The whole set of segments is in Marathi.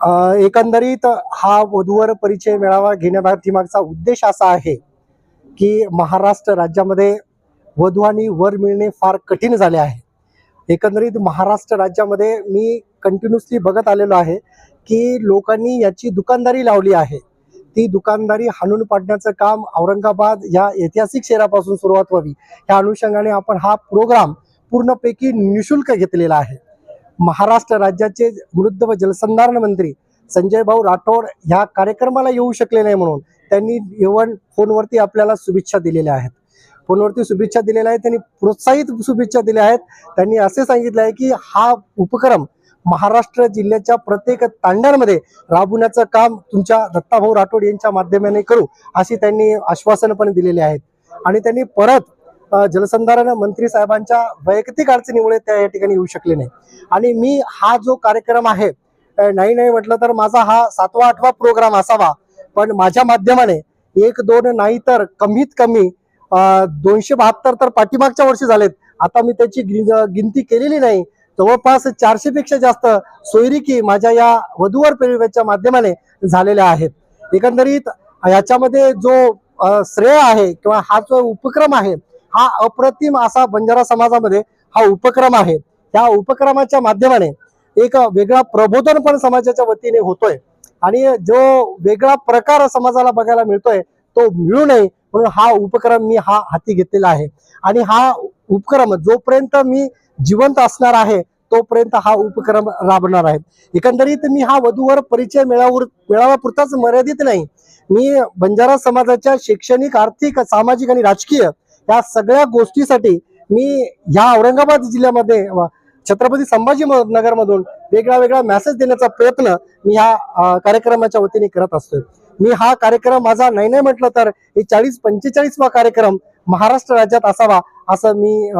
अ, एकंदरीत हा वधूवर परिचय मेळावा घेण्यापाठीमागचा उद्देश असा आहे की महाराष्ट्र राज्यामध्ये वधू आणि वर मिळणे फार कठीण झाले आहे. एकंदरीत महाराष्ट्र राज्यामध्ये मी कंटिन्युअसली बघत आलेलो आहे की लोकांनी याची दुकानदारी लावली आहे. ती दुकानदारी हाणून पाडण्याचं काम औरंगाबाद या ऐतिहासिक शहरापासून सुरुवात व्हावी. या अनुषंगाने आपण हा प्रोग्राम पूर्णपैकी निशुल्क घेतलेला आहे. महाराष्ट्र राज्याचे वृद्ध व जलसंधारण मंत्री संजय भाऊ राठोड ह्या कार्यक्रमाला येऊ शकले नाही म्हणून त्यांनी येऊन फोनवरती आपल्याला शुभेच्छा दिलेल्या आहेत. फोनवरती शुभेच्छा दिलेल्या आहेत त्यांनी प्रोत्साहित शुभेच्छा दिल्या आहेत. त्यांनी असे सांगितले आहे की हा उपक्रम महाराष्ट्र जिल्ह्याच्या प्रत्येक तांड्यांमध्ये राबवण्याचं काम तुमच्या दत्ताभाऊ राठोड यांच्या माध्यमाने करू अशी त्यांनी आश्वासन पण दिलेले आहेत. आणि त्यांनी परत जलसंधारण मंत्री साहेबांच्या वैयक्तिक अडचणीमुळे त्या या ठिकाणी येऊ शकले नाही. आणि मी हा जो कार्यक्रम आहे नाही नाही म्हटलं तर माझा हा सातवा आठवा प्रोग्राम असावा. पण माझ्या माध्यमाने एक दोन नाही तर कमीत कमी दोनशे बहात्तर तर पाठीमागच्या वर्षी झालेत. आता मी त्याची गिनती केलेली नाही. जवळपास चारशे पेक्षा जास्त सोयरिकी माझ्या या वधूवर पेरव्याच्या माध्यमाने झालेल्या आहेत. एकंदरीत याच्यामध्ये जो श्रेय आहे किंवा हा जो उपक्रम आहे हा अप्रतिम असा बंजारा समाजामध्ये हा उपक्रम आहे. या उपक्रमाच्या माध्यमाने एक वेगळा प्रबोधन पण समाजाच्या वतीने होतोय. आणि जो वेगळा प्रकार समाजाला बघायला मिळतोय तो मिळू नये म्हणून हा उपक्रम मी हा हाती घेतलेला आहे. आणि हा उपक्रम जोपर्यंत मी जिवंत असणार आहे तोपर्यंत हा उपक्रम राबणार आहे. एकंदरीत मी हा वधूवर परिचय मेळावर मेळाव्यापुरताच मर्यादित नाही. मी बंजारा समाजाच्या शैक्षणिक आर्थिक सामाजिक आणि राजकीय या सगळ्या गोष्टीसाठी मी ह्या औरंगाबाद जिल्ह्यामध्ये छत्रपती संभाजी नगर मधून वेगळा वेगळा मेसेज देण्याचा प्रयत्न मी ह्या कार्यक्रमाच्या वतीने करत असतोय. मी हा कार्यक्रम माझा नाही नाही म्हटलं तर हे चाळीस पंचेचाळीसवा कार्यक्रम महाराष्ट्र राज्यात असावा असं मी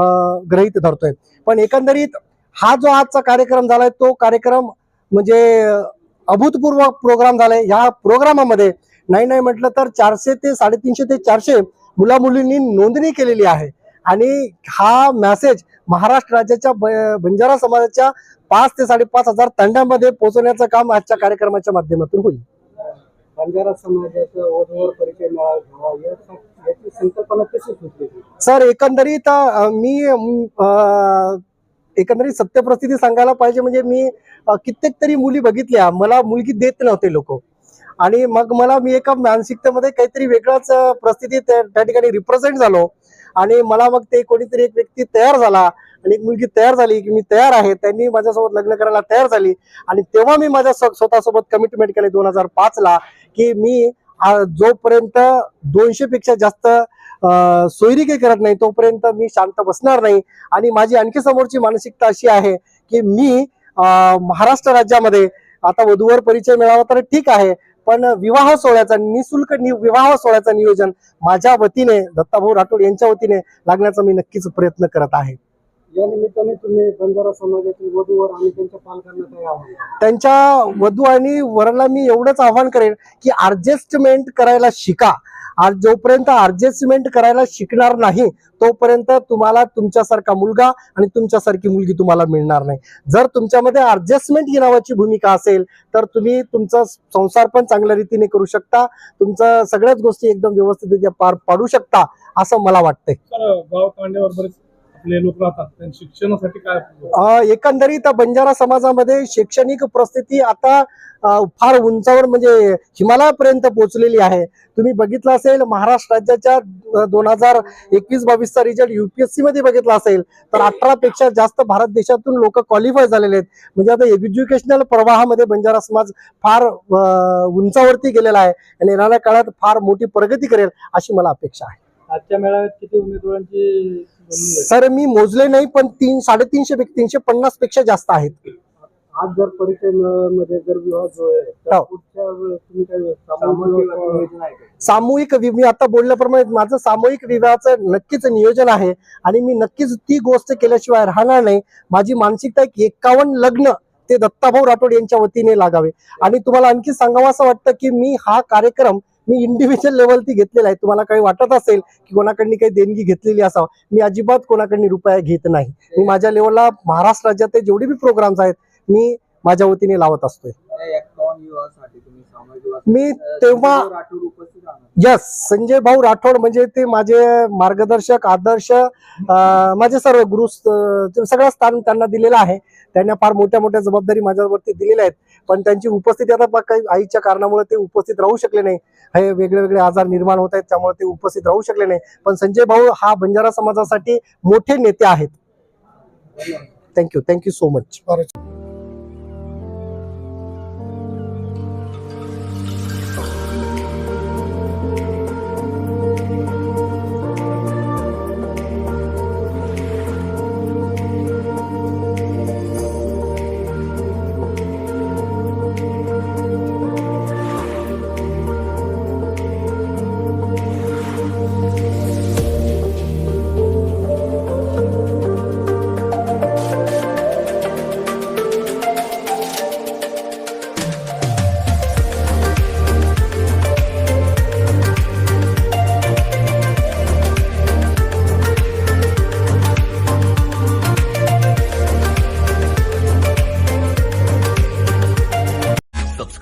ग्रहित धरतोय. पण एकंदरीत हा जो आजचा कार्यक्रम झालाय तो कार्यक्रम म्हणजे अभूतपूर्व प्रोग्राम झालाय. ह्या प्रोग्रामामध्ये नाही नाही म्हटलं तर चारशे ते साडेतीनशे ते चारशे मुला मुलींनी नोंदणी केलेली आहे. आणि हा मेसेज महाराष्ट्र राज्याच्या बंजारा समाजाच्या पाच ते साडेपाच हजार तांड्यामध्ये पोहोचवण्याचं काम आजच्या कार्यक्रमाच्या माध्यमातून होईल. बंजारा समाजाचा वधूवर परिचय मेळावा घ्यावा या- याची संकल्पना कशी सुचली? सर एकंदरीत मी एकंदरीत सत्य परिस्थिती सांगायला पाहिजे म्हणजे मी कित्येक तरी मुली बघितल्या. मला मुलगी देत नव्हते लोक. आणि मग मला मी एका मानसिकतेमध्ये काहीतरी वेगळाच परिस्थिती त्या त्या ठिकाणी रिप्रेझेंट झालो. आणि मला मग ते कोणीतरी एक व्यक्ती तयार झाला आणि एक मुलगी तयार झाली की मी तयार आहे. त्यांनी माझ्यासोबत लग्न करायला तयार झाली. आणि तेव्हा मी माझ्या स्व- स्वतःसोबत कमिटमेंट केले दोन हजार पाच ला की मी जोपर्यंत दोनशे पेक्षा जास्त सोयरी काही करत नाही तोपर्यंत मी शांत बसणार नाही. आणि माझी आणखी समोरची मानसिकता अशी आहे की मी महाराष्ट्र राज्यामध्ये आता वधूवर परिचय मिळावा तर ठीक आहे. पण विवाह सोहळ्याचा निशुल्क विवाह सोहळ्याचं नियोजन माझ्या वतीने दत्ताभाऊ राठोड यांच्या वतीने लागण्याचा मी नक्कीच प्रयत्न करत आहे. या निमित्ताने तुम्ही बंजारा समाजातील वधूवर आणि त्यांच्या पालकांना काय आव्हान त्यांच्या वधू आणि वराला मी एवढंच आव्हान करेन की ऍडजस्टमेंट करायला शिका. आज जोपर्यंत ऍडजस्टमेंट करायला शिकणार नाही तोपर्यंत तुम्हाला तुमच्यासारखा मुलगा आणि तुमच्यासारखी मुलगी तुम्हाला मिळणार नाही. जर तुमच्यामध्ये ऍडजस्टमेंट ही नावाची भूमिका असेल तर तुम्ही तुमचा संसार पण चांगल्या रीतीने करू शकता. तुमचं सगळ्याच गोष्टी एकदम व्यवस्थितरित्या पार पाडू शकता असं मला वाटतंय. आपले लोक राहतात? शिक्षणासाठी काय एकंदरीत बंजारा समाजामध्ये शैक्षणिक परिस्थिती आता फार उंचावर म्हणजे हिमालयापर्यंत पोहोचलेली आहे. तुम्ही बघितलं असेल महाराष्ट्र राज्याच्या दोन हजार एकवीस बावीसचा रिझल्ट युपीएससी मध्ये बघितला असेल तर अठरा पेक्षा जास्त भारत देशातून लोक क्वालिफाय झालेले आहेत. म्हणजे आता एज्युकेशनल प्रवाहामध्ये बंजारा समाज फार उंचावरती गेलेला आहे आणि येणाऱ्या काळात फार मोठी प्रगती करेल अशी मला अपेक्षा आहे. आजच्या मेळाव्यात किती उमेदवारांची नोंदणी झाली? सर मी मोजले नाही पण तीन साडेतीनशे पैकी तीनशे पन्नासपेक्षा जास्त आहेत आज जर परिचय जर विवाह जुळले तर हो. पुढच्या वेळेस तुम्ही काय सामूहिक नियोजन आहे का? सामूहिक वि- मी आता बोलल्याप्रमाणे माझं सामूहिक विवाहाचं नक्कीच नियोजन आहे आणि मी नक्कीच ती गोष्ट केल्याशिवाय राहणार नाही माझी मानसिकता आहे की एकावन्न लग्न ते दत्ताभाऊ राठोड यांच्या वतीने लागावे आणि तुम्हाला आणखी सांगावं असं वाटतं की मी हा कार्यक्रम मी इंडिव्हिज्युअल लेवलती घेतलेला आहे. तुम्हाला काही वाटत असेल की कोणाकडनी काही देणगी घेतलेली असावं मी अजिबात कोणाकडनी रुपया घेत नाही. मी माझ्या लेवलला महाराष्ट्र राज्यात जेवढे बी प्रोग्राम्स आहेत मी माझ्या वतीने लावत असतोय. मी तेव्हा- यस संजय भाऊ राठोड म्हणजे ते माझे मार्गदर्शक आदर्श माझे सर्व गुरु ते सगळं स्थान त्यांना दिलेलं आहे. त्यांना फार मोठ्या मोठ्या जबाबदारी माझ्यावरती दिलेल्या आहेत. पण त्यांची उपस्थिती आता काही आईच्या कारणामुळे ते उपस्थित राहू शकले नाही. हे वेगळे वेगळे आजार निर्माण होत आहेत त्यामुळे ते उपस्थित राहू शकले नाही. पण संजय भाऊ हा बंजारा समाजासाठी मोठे नेते आहेत. Thank you thank you so much